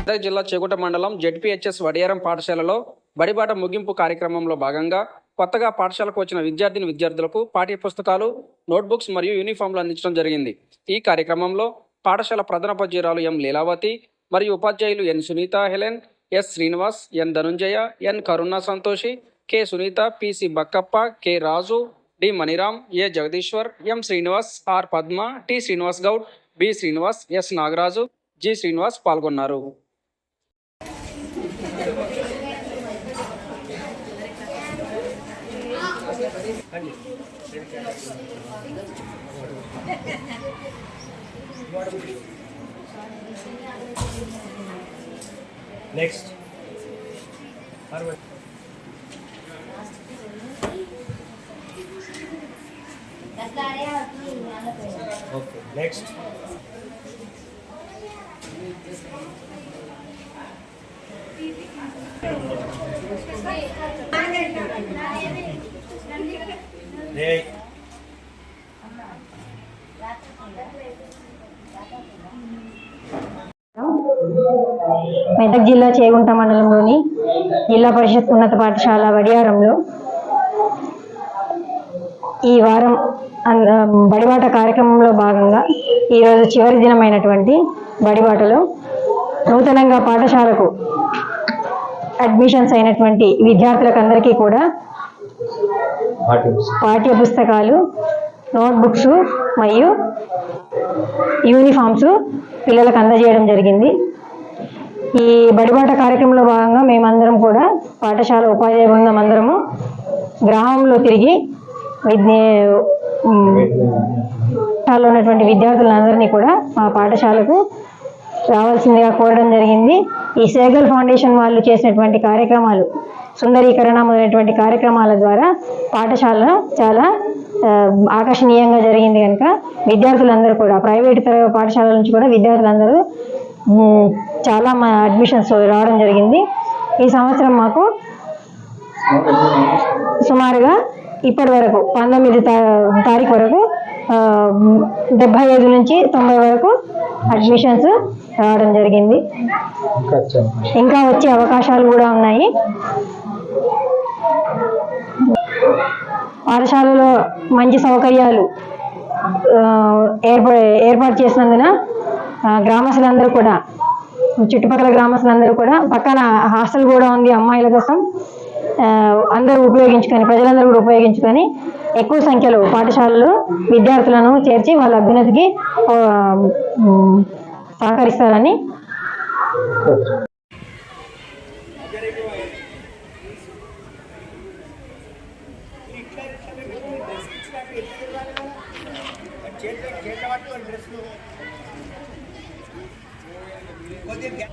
మెదక్ జిల్లా చేగుట మండలం జెడ్పీహెచ్ఎస్ వడియారం పాఠశాలలో బడిబాట ముగింపు కార్యక్రమంలో భాగంగా కొత్తగా పాఠశాలకు వచ్చిన విద్యార్థిని విద్యార్థులకు పాఠ్య పుస్తకాలు నోట్బుక్స్ మరియు యూనిఫామ్లు అందించడం జరిగింది. ఈ కార్యక్రమంలో పాఠశాల ప్రధానోపాధ్యాయురాలు ఎం లీలావతి మరియు ఉపాధ్యాయులు N Sunitha Helen S Srinivas N Dhanunjaya N Karuna Santoshi K Sunitha P C Bakkappa K Raju D Maniram A Jagadishwar M Srinivas R Padma T Srinivas Goud B Srinivas S Nagaraju G Srinivas పాల్గొన్నారు next okay next Medak జిల్లా చేగుంట మండలంలోని జిల్లా పరిషత్ ఉన్నత పాఠశాల వడియారంలో ఈ వారం బడిబాట కార్యక్రమంలో భాగంగా ఈరోజు చివరి దినమైనటువంటి బడిబాటలో నూతనంగా పాఠశాలకు అడ్మిషన్స్ అయినటువంటి విద్యార్థులకు అందరికీ కూడా పాఠ్య పుస్తకాలు నోట్బుక్స్ మరియు యూనిఫామ్స్ పిల్లలకు అందజేయడం జరిగింది. ఈ బడిబాట కార్యక్రమంలో భాగంగా మేమందరం కూడా పాఠశాల ఉపాధ్యాయ బృందం అందరము గ్రామంలో తిరిగి విద్య పాఠశాలలో ఉన్నటువంటి విద్యార్థులందరినీ కూడా మా పాఠశాలకు రావాల్సిందిగా కోరడం జరిగింది. ఈ సేగల్ ఫౌండేషన్ వాళ్ళు చేసినటువంటి కార్యక్రమాలు సుందరీకరణ మొదలైనటువంటి కార్యక్రమాల ద్వారా పాఠశాల చాలా ఆకర్షణీయంగా జరిగింది కనుక విద్యార్థులందరూ కూడా ప్రైవేట్ తర పాఠశాలల నుంచి కూడా విద్యార్థులందరూ చాలా మా అడ్మిషన్స్ రావడం జరిగింది. ఈ సంవత్సరం మాకు సుమారుగా ఇప్పటి వరకు పంతొమ్మిది తారీఖు వరకు డెబ్బై ఐదు నుంచి తొంభై వరకు అడ్మిషన్స్ రావడం జరిగింది. ఇంకా వచ్చే అవకాశాలు కూడా ఉన్నాయి. పాఠశాలలో మంచి సౌకర్యాలు ఏర్ప ఏర్పాటు చేసినందున గ్రామస్తులందరూ కూడా చుట్టుపక్కల గ్రామస్తులందరూ కూడా పక్కన హాస్టల్ కూడా ఉంది అమ్మాయిల కోసం. అందరూ ఉపయోగించుకొని ప్రజలందరూ కూడా ఉపయోగించుకొని ఎక్కువ సంఖ్యలో పాఠశాలలో విద్యార్థులను చేర్చి వాళ్ళ అభ్యున్నతికి సహకరిస్తారని. కొద్దిగా